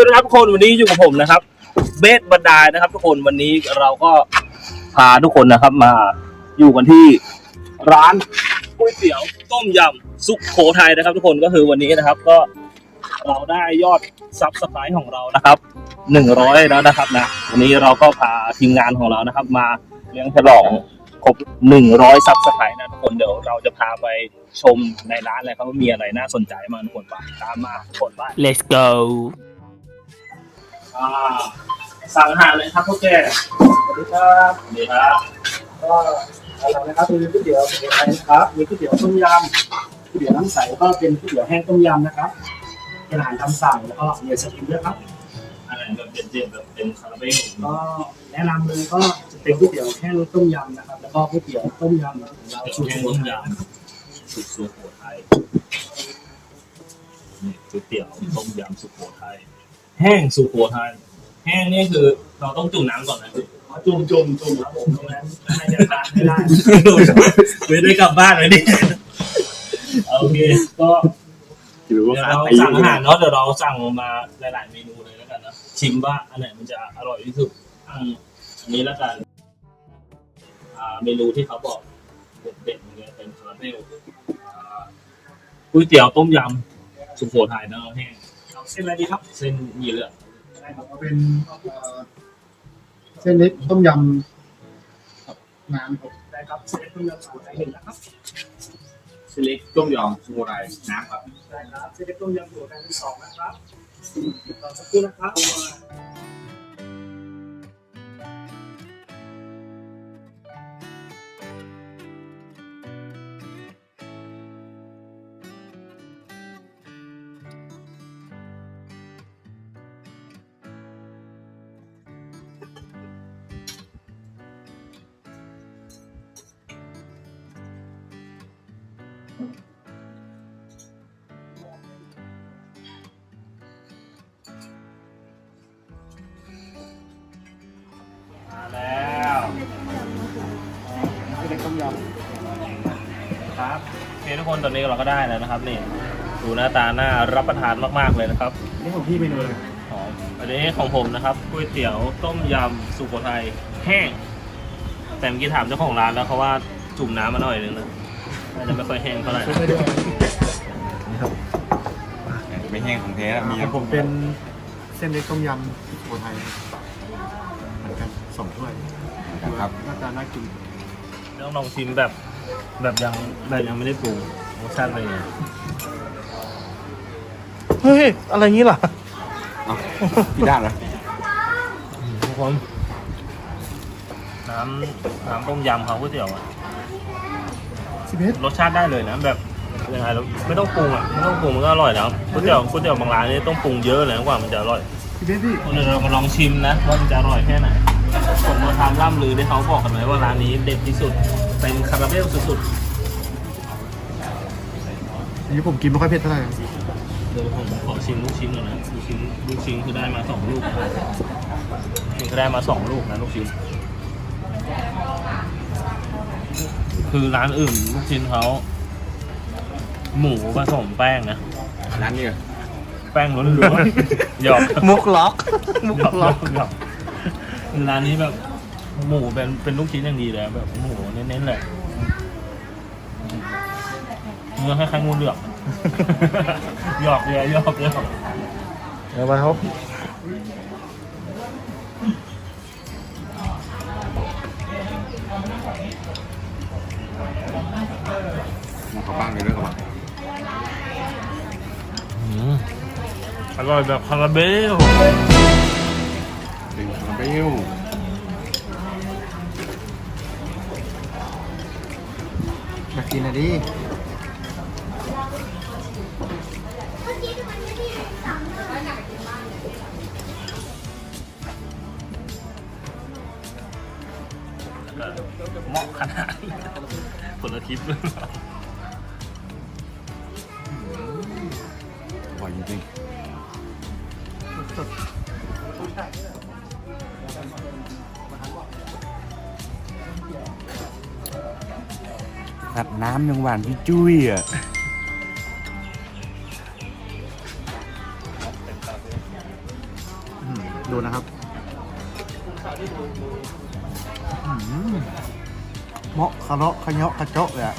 วัสดีครับทุกคนวันนี้อยู่กับผมนะครับ เบสบรรดานะครับ ทุกคนวันนี้เราก็พาทุกคนนะครับมาอยู่กันที่ร้านก๋วยเตี๋ยวต้มยำสุขโขทัยนะครับ ทุกคนก็คือวันนี้นะครับก็เราได้ยอดซับสไครต์ของเรานะครับหนึ่งร้อยแล้วนะครับนะวันนี้เราก็พาทีมงานของเรานะครับ มาเลี้ยงฉลองครบหนึ่งร้อยซับสไครต์นะทุกคนเดี๋ยวเราจะพาไปชมในร้านเลยครับว่ามีอะไรน่าสนใจมางทุกคนไปตามมาทุกคนไป Let's go อ่าสั่งอาหารเลยครับพวกแกสวัสดีครับสวัสดีครับก็เรานะครับมีก๋วยเตี๋ยวสุโขทัยนะครับมีก๋วยเตี๋ยวต้มยำก๋วยเตี๋ยวน้ำใสแล้วก็เป็นก๋วยเตี๋ยวแห้งต้มยำนะครับเป็นอาหารตามสั่งแล้วก็มีไอศกรีมด้วยครับอะไรแบบเด็ดๆแบบเป็นคาราเมลก็แนะนำเลยก็จะเป็นก๋วยเตี๋ยวแห้งต้มยำนะครับ แล้วก็ก๋วยเตี๋ยวต้มยำของเราสูสูตตรรต้ต้มมยยำำสุดสุโขทัยนี่ก๋วยเตี๋ยวต้มยำสุโขทัย แห้งสุโขทัยแห้งนี่คือเราต้องจุ่มน้ำก่อนนะจุ่มจุ่มจุ่มครับผมตรงนั้นไม่จะทานไม่ได้ไม่ได้กลับบ้านเลยดิโอเคก็เดี๋ยวเราสั่งอาหารเนาะเดี๋ยวเราสั่งมาหลาย ๆ เมนูเลยแล้วกันนะชิมว่าอันไหนมันจะอร่อยที่สุดอันนี้แล้วกันอ่าเมนูที่เขาบอกเด็ดๆเลยเป็นคาราเมลอ่ก๋วยเตี๋ยวต้มยำสุโขทัยนะแห้ง เอาเส้นอะไรดีครับเส้นหมีเหลืองได้ครับเอาเป็นเอ่อเส้นเล็กต้มยำกับน้ำครับได้ครับเส้นเล็กต้มยำสูตรไทยหนึ่งนะครับเส้นเล็กต้มยำสุโขทัยน้ำครับได้ครับเส้นเล็กต้มยำสูตรไทยที่สองนะครับต่อสักครู่นะครับ มาแล้วเส้นเล็กต้มยครับโอเคทุกคนตอนนี้เราก็ได้แล้วนะครับนี่ดูหน้าตาน่ารับประทานมากๆเลยนะครับำนี่ของพี่เมนูเลยหอมอันนี้ของผมนะครับก๋วยเตี๋ยวต้มยำสุโขทัยแห้งแต่เมื่อกี้ถามเจ้าของร้านแล้วเขาว่าจุ่มน้ำมาหน่อยนึงนะ น่าจะไม่ค่อยแห้งเท่าไหร่ช่วยด้วยไม่แห้งของแท้นะมีของผมเป็นเส้นเล็กต้มยำโขทัยเหมือนกันสองถ้วยครับหน้าตาน่ากินต้องลองชิมแบบแบบยังแบบยังไม่ได้ปรุงรสชาติเป็นไงเฮ้ย อะไรงี้ล่ะเอาพี่ด้านเหรอทุกคนน้ำน้ำต้มยำเขาก๋วยเตี๋ยวอะ สิบเอ็ดรสชาติได้เลยนะแบบยังไงแล้วไม่ต้องปรุงอะไม่ต้องปรุงมันก็อร่อยแล้วก๋วยเตี๋ยวก๋วยเตี๋ยวบางร้านนี่ต้องปรุงเยอะเลยนะกว่ามันจะอร่อยสิบเอ็ดพี่เดี๋ยวเรามาลองชิมนะว่ามันจะอร่อยแค่ไหนผมมาทำล่ำลือที่เขาบอกกันไว้ว่าร้านนี้เด็ดที่สุดเป็นคาราเมลสุดอันนี้ผมกินไม่ค่อยเผ็ดเท่าไหร่ๆเดี๋ยวผมขอชิมลูกชิ้นหน่อยนะลูกชิ้นลูกชิ้นคือได้มาสองลูกนี่คือได้มาสองลูกนะลูกชิ้น คือร้านอื่นลูกชิ้นเขาหมูผสมแป้งนะร้านนี้เหรอแป้งล้วนๆหยอกมุกล็อกมุกหยอกหยล็ออกกหยอกร้านนี้แบบ หมูเป็นเป็นลูกชิ้นอย่างดีเลยแบบหมูเน้นๆเลยเนื้อคล้ายๆงูเหลือมหยอกเลยหยอกหยอกเดี๋ยวไปครับ เขาบ้างเลยด้วยครับอืมอร่อยแบบคาราเบลเป็นคาราเบลมากินอะดิเหมาะขนาดคนละทิปเลย น้ำยังหวานพี่จุ้ยอะเดูนะครับอื้อหือเหมาะคาระขะเยาะขะเจาะเลยอะ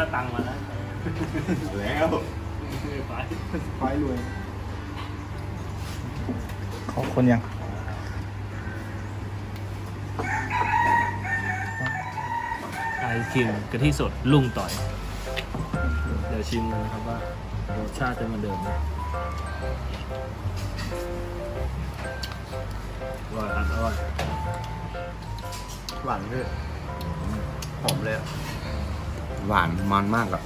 ไม่ได้เอาตังค์มานะแล้วไปไฟรวยเขาคนยังไอศครีมกะทิสดลุงต่อย เดี๋ยวชิมเลยนะครับว่ารสชาติจะเหมือนเดิมไหมอร่อยครับอร่อยหวานด้วยหอมเลยอะ หวานมันมากอะ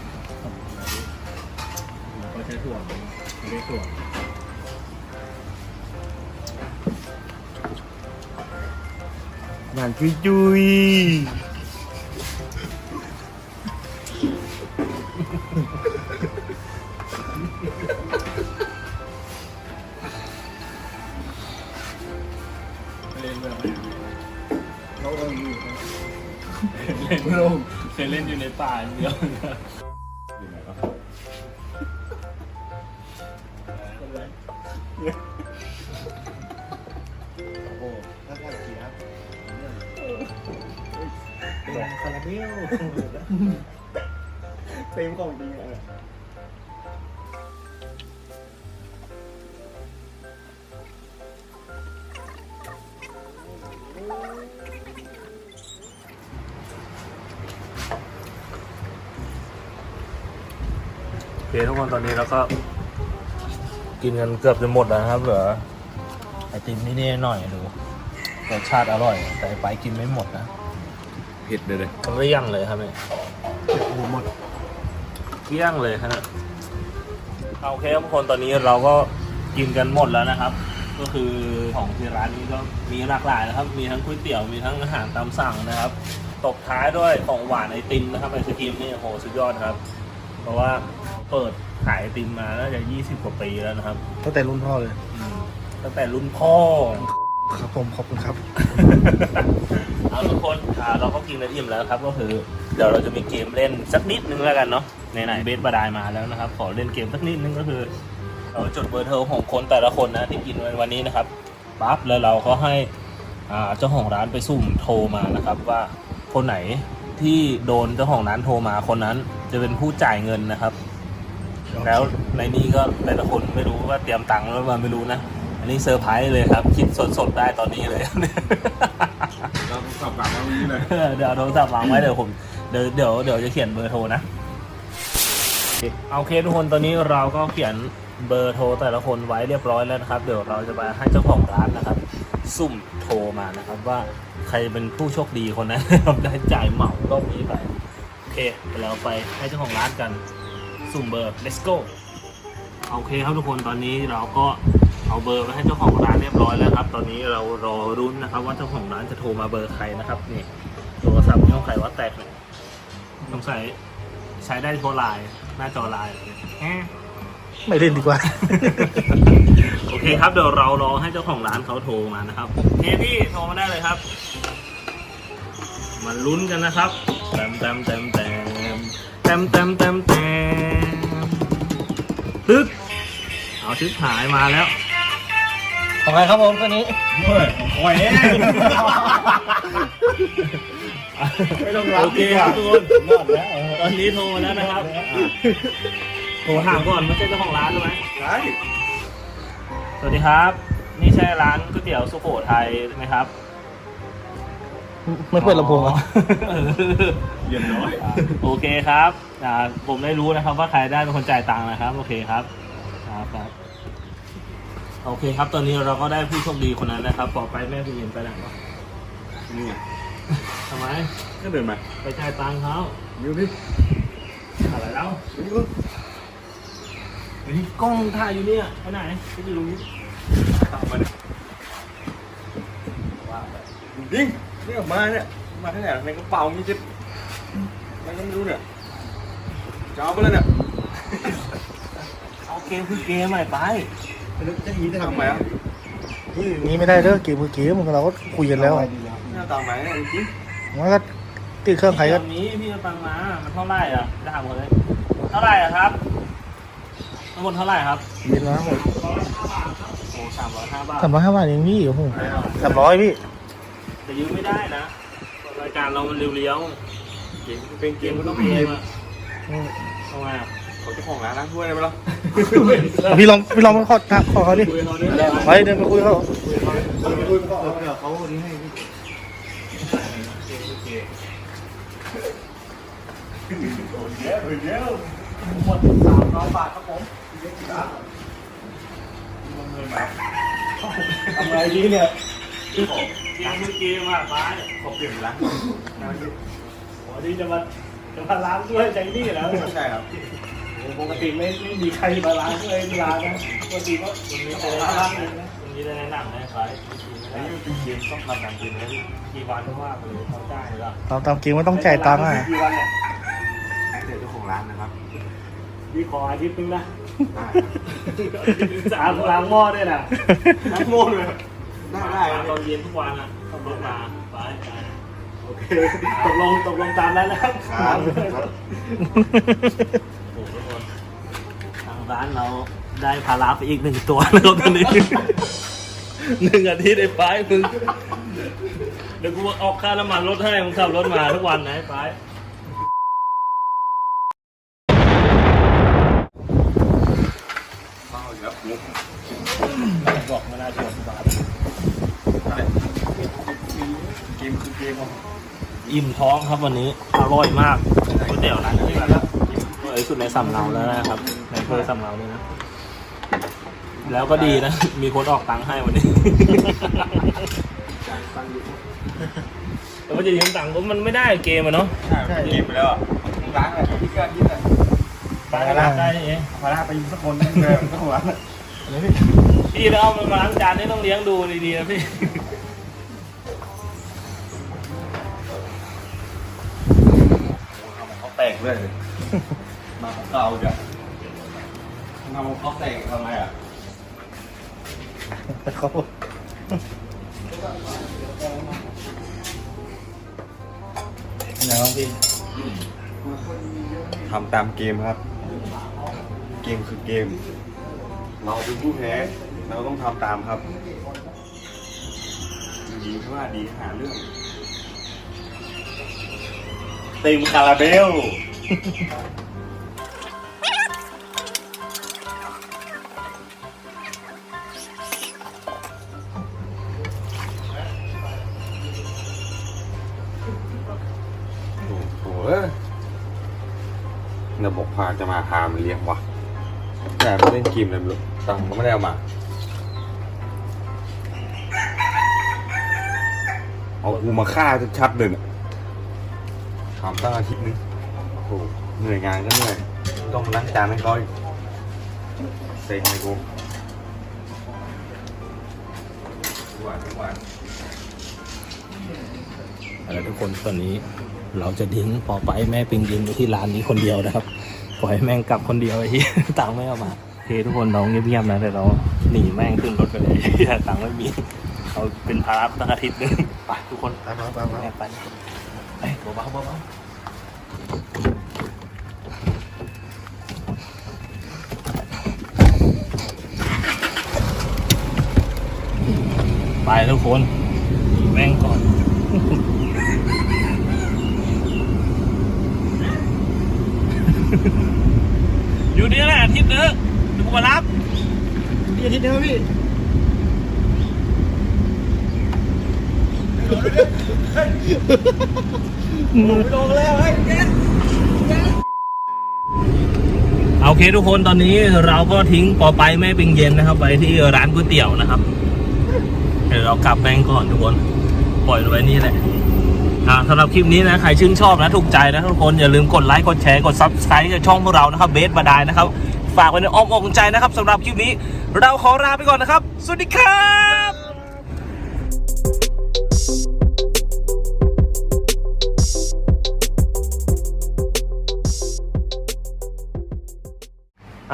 ก็ใช้ถั่วไม่ได้ถั่วหวานจุยจุยเล่นแบบเราเล่นอยู่เล่น เคยเล่นอยู่ในป่าอย่างเดียวโอ้โหถ้าใส่เกียร์เป็นคาราเมลเต็มของจริงอะ คทุกคนตอนนี้เราก็ กินกันเกือบจะหมดแล้วนะครับเหลือไอติมนี่ๆหน่อยดูรสชาติอร่อย แต่ไปกินไม่หมดนะเผ็ดเลยเลยมันไม่ยั่งเลยครับเนี่ยโอ้โหหมดเกลี้ยงเลยครับเนี่ยเอาโอเคครับทุกคนตอนนี้เราก็กินกันหมดแล้วนะครับ ก็คือของที่ร้านนี้ก็มีหลากหลายนะครับ มีทั้งก๋วยเตี๋ยวมีทั้งอาหารตามสั่งนะครับ ตบท้ายด้วยของหวานไอติมนะครับไอศครีมนี่โอ้โหสุดยอดครับ เพราะว่า เปิดขายไอติมมาน่าจะ20กว่าปีแล้วนะครับ ตั้งแต่รุ่นพ่อเลยอืมตั้งแต่รุ่นพ่อ ครับผมขอบคุณครับ เอาทุกคนอ่าเราก็กินกันอิ่มแล้วครับ ก็คือ เดี๋ยวเราจะมีเกมเล่นสักนิดนึงแล้วกันเนาะไหนๆเบสบาดายมาแล้วนะครับ ขอเล่นเกมสักนิดนึงก็คือเราจดเบอร์โทรของคนแต่ละคนนะที่กินวันนี้นะครับปั๊บแล้วเราก็ให้อ่าเจ้าของร้านไปสุ่มโทรมานะครับ ว่าคนไหนที่โดนเจ้าของร้านโทรมาคนนั้น จะเป็นผู้จ่ายเงินนะครับ แล้วในนี้ก็แต่ละคนไม่รู้ว่าเตรียมตังค์แล้วมาไม่รู้นะ อันนี้เซอร์ไพรส์เลยครับ คิดสดๆได้ตอนนี้เลย เราสอบกลับมาวันนี้เลยเดี๋ยวเอาโทรศัพท์วางไว้เดี๋ยวผมเดี๋ยวเดี๋ยวเดี๋ยวจะเขียนเบอร์โทรนะโอเคทุกคนตอนนี้เราก็เขียนเบอร์โทรแต่ละคนไว้เรียบร้อยแล้วนะครับ เดี๋ยวเราจะไปให้เจ้าของร้านนะครับ สุ่มโทรมานะครับ ว่าใครเป็นผู้โชคดีคนนั้นได้จ่ายเหมาต้องนี้ไปโอเคเดี๋ยวเราไปให้เจ้าของร้านกัน สุ่มเบอร์ let's go โอเคครับทุกคนตอนนี้เราก็เอาเบอร์ไปให้เจ้าของร้านเรียบร้อยแล้วครับ ตอนนี้เรารอรุ้นนะครับ ว่าเจ้าของร้านจะโทรมาเบอร์ใครนะครับนี่โทรศัพท์นี่ของใครว่าแตกเลยสงสัยใช้ได้เฉพาะไลน์หน้าจอไลน์แฮะไม่เล่นดีกว่า โอเคครับเดี๋ยวเรารอให้เจ้าของร้านเขาโทรมานะครับโอเคพี่โทรมาได้เลยครับมาลุ้นกันนะครับแตมแตมแตมแตมแตมแตมแตมแตม ตึ๊กเอาชิปหายมาแล้ว ของใครครับผมตัวนี้โอ้ยไม่ต้องรับโอเคครับทุกคนรอดแล้วตอนนี้โทรมาแล้วนะครับโทรถามก่อนไม่ใช่เจ้าของร้านใช่ไหมใช่สวัสดีครับ นี่ใช่ร้านก๋วยเตี๋ยวสุโขทัยไหมครับไม่เปิดลำโพงเหรอ เย็นน้อย โอเคครับ อ่าผมได้รู้นะครับว่าใครได้เป็นคนจ่ายตังค์นะครับ โอเคครับครับครับโอเคครับ ตอนนี้เราก็ได้ผู้โชคดีคนนั้นนะครับต่อไปแม่พี่ยินไปไหนวะนี่ทำไมก็เดินมาไปจ่ายตังค์เขาอยู่ดิอะไรแล้วอยู่เฮ้ยกล้องถ่ายอยู่เนี่ยไปไหนไปอยู่ตรงนี้ตามมาดิจริงนี่ออกมาเนี่ยมาที่ไหนในกระเป๋ามีจิ๊บอะไรก็ไม่รู้เนี่ย จะเอาไปเลยเนี่ยเอาเกมคือเกมใหม่ไปจะหนีจะทำไมอะนี่ไม่ได้เด้อเกมมือเกมเราก็คุยกันแล้วหน้าตาไหนจริงมันก็ติดเครื่องใครก็ตอนนี้พี่จะตังค์มามันเท่าไหร่อะจะถามเขาเลยเท่าไหร่อะครับทั้งหมดเท่าไหร่ครับเย็นนะหมดโอ้สามร้อยห้าบาทสามร้อยห้าบาทเองพี่โอ้โหสามร้อยพี่แต่ยืมไม่ได้นะรายการเรามันเรียวเกมเป็นๆเกเกมมมัมันนต้ต้อองงมีมีเกเกมมอะ อะทำไมอะเขาเจ้าของร้านล้างถ้วยได้ไหมล่ะพี่ลองพี่ลองไปขอขอเขาดิคุยเขาดิไปเดินไปคุยเขาเขาดีให้หมดสามร้อยบาทครับผมทำไงดีเนี่ยเกมคือเกมอะไปขอเปลี่ยนร้านโอ้นี่จะมาจะ มาล้างด้วยใจนี่แล้วใช่ครับปกติไม่ไม่มีใครมาล้างเลยล้างนะปกติก็คนนี้จะได้ล้างเลยนะคนนี้จะแนะนำนะครัอันนี้เป็นเกมต้องทำตามเกมนะกี่วันเพราะว่าเลยเขาได้หรือเปล่าตามตามเกมไม่ต้องจ่ายตังค์อะกี่วันเนี่ยเดี๋ยวเจ้าของร้านนะครับมีขออาทิตย์นึงนะสามล้างหม้อด้วยนะน้ำโมดเลยได้ได้ล้างตอนเย็นทุกวันอะขับรถมาไปไป โอเคตกลงตกลงตามนั้นนะครับครับโอ้โหทุกคนทางร้านเราได้พาราไปอีกหนึ่งตัวนะครับตอนนี้หนึ่งอาทิตย์ไอ้ป้ายมึงเดี๋ยวกูเอาค่าน้ำมันรถให้มึงขับรถมาทุกวันนะไอ้ป้ายบอกมาได้ชวนบาท เกมคือเกมครับ อิ่มท้องครับวันนี้อร่อยมากก๋วยเตี๋ยวร้านนี้แบบอร่อยที่สุดในสำเราแล้วนะครับ ในอำเภอสำเราเลยนะ แล้วก็ดีนะ มีคนออกตังค์ให้วันนี้แต่ว่าจะยืมตังค์ก็มันไม่ได้เกมอะเนาะใช่เกมไปแล้วอะร้านอะไรที่เกินที่ไหนตังค์ก็รับได้เองมาล้าไปยิงสักคนนึงเลยเจ้าของร้านพี่แล้วเอามันมาล้างจานนี่ต้องเลี้ยงดูดีๆนะพี่ เขาแตกเลย มาของเก่าจ้ะทำเขาแตกทำไมอะเขานะครับพี่ทำตามเกมครับ เกมคือเกม เราเป็นผู้แพ้เราต้องทำตามครับดีเพราะว่าดีหาเรื่อง เต็มคาราเบล โอ้โหระบบพาจะมาพามันเลี้ยงวะแต่ไม่เล่นเกมเลยไม่รู้ตังค์ก็ไม่ได้เอามา เอากูมาฆ่าชัดๆเลยน่ะ ทำตั้งอาทิตย์นึงโอ้โหเหนื่อยงานก็เหนื่อยต้องมาล้างจานให้เขาอีกเซ็งเลยกูทุกวันทุกวันอาละทุกคนตอนนี้เราจะทิ้งปอไปแม่ปิงยิงไว้ที่ร้านนี้คนเดียวนะครับปล่อยแม่งกลับคนเดียวไอ้ที่ตังไม่เอามาเคทุกคนน้องเงียบๆนะแต่เราหนีแม่งขึ้นรถไปเลยตังไม่มีเราเป็นภาระตั้งอาทิตย์นึงไปทุกคนตามมาตามมาแอบไปไป เบาๆเบาๆไปทุกคนแม่งก่อนอยู่นี่แหละอาทิตย์นึงเดี๋ยวกูมารับพี่อาทิตย์นึงพี่ เดียวพี่โอเคทุกคนตอนนี้เราก็ทิ้งปอไปแม่ปิงเย็นนะครับ ไปที่ร้านก๋วยเตี๋ยวนะครับเดี๋ยวเรากลับแบงก่อนทุกคน ปล่อยไว้นี่แหละสำหรับคลิปนี้นะใครชื่นชอบนะถูกใจนะทุกคนอย่าลืมกดไลค์กดแชร์กด subscribe กับช่องพวกเรานะครับเบสบาดายนะครับ ฝากไว้ในอ้อมอกใจนะครับสำหรับคลิปนี้ เราขอลาไปก่อนนะครับ สวัสดีครับ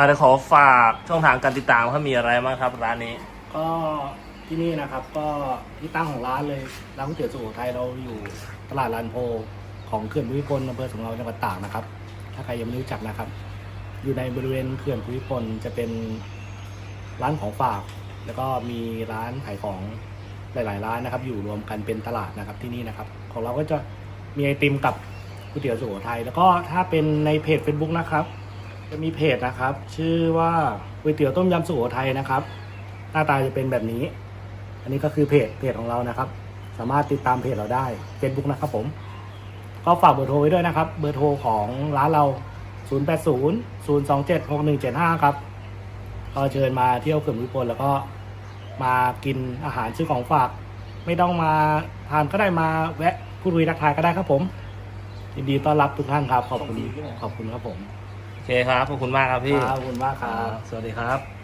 อ่าเดี๋ยวขอฝากช่องทางการติดตามว่ามีอะไรบ้างครับร้านนี้ ก็ที่นี่นะครับก็ที่ตั้งของร้านเลยร้านก๋วยเตี๋ยวสุโขทัยเราอยู่ตลาดลานโพของเขื่อนภูมิพลอำเภอสำโรงจังหวัดตากนะครับ ถ้าใครยังไม่รู้จักนะครับ อยู่ในบริเวณเขื่อนภูมิพลจะเป็นร้านของฝาก แล้วก็มีร้านขายของหลาย ๆ ร้านนะครับ อยู่รวมกันเป็นตลาดนะครับที่นี่นะครับ ของเราก็จะมีไอติมกับก๋วยเตี๋ยวสุโขทัยแล้วก็ถ้าเป็นในเพจ Facebook นะครับ จะมีเพจนะครับ ชื่อว่าก๋วยเตี๋ยวต้มยำสุโขทัยนะครับ หน้าตาจะเป็นแบบนี้ อันนี้ก็คือเพจเพจของเรานะครับ สามารถติดตามเพจเราได้ Facebook นะครับผม ก็ฝากเบอร์โทรไว้ด้วยนะครับ เบอร์โทรของร้านเรา 080 027 6175 ครับก็เชิญมาเที่ยวเขื่อนวิพลแล้วก็มากินอาหารซื้อของฝาก ไม่ต้องมาทานก็ได้มาแวะพูดคุยทักทายก็ได้ครับผมยินดีต้อนรับทุกท่านครับ ขอบคุณขอบคุณครับผม เคครับขอบคุณมากครับพี่ขอบคุณมากครับ สวัสดีครับ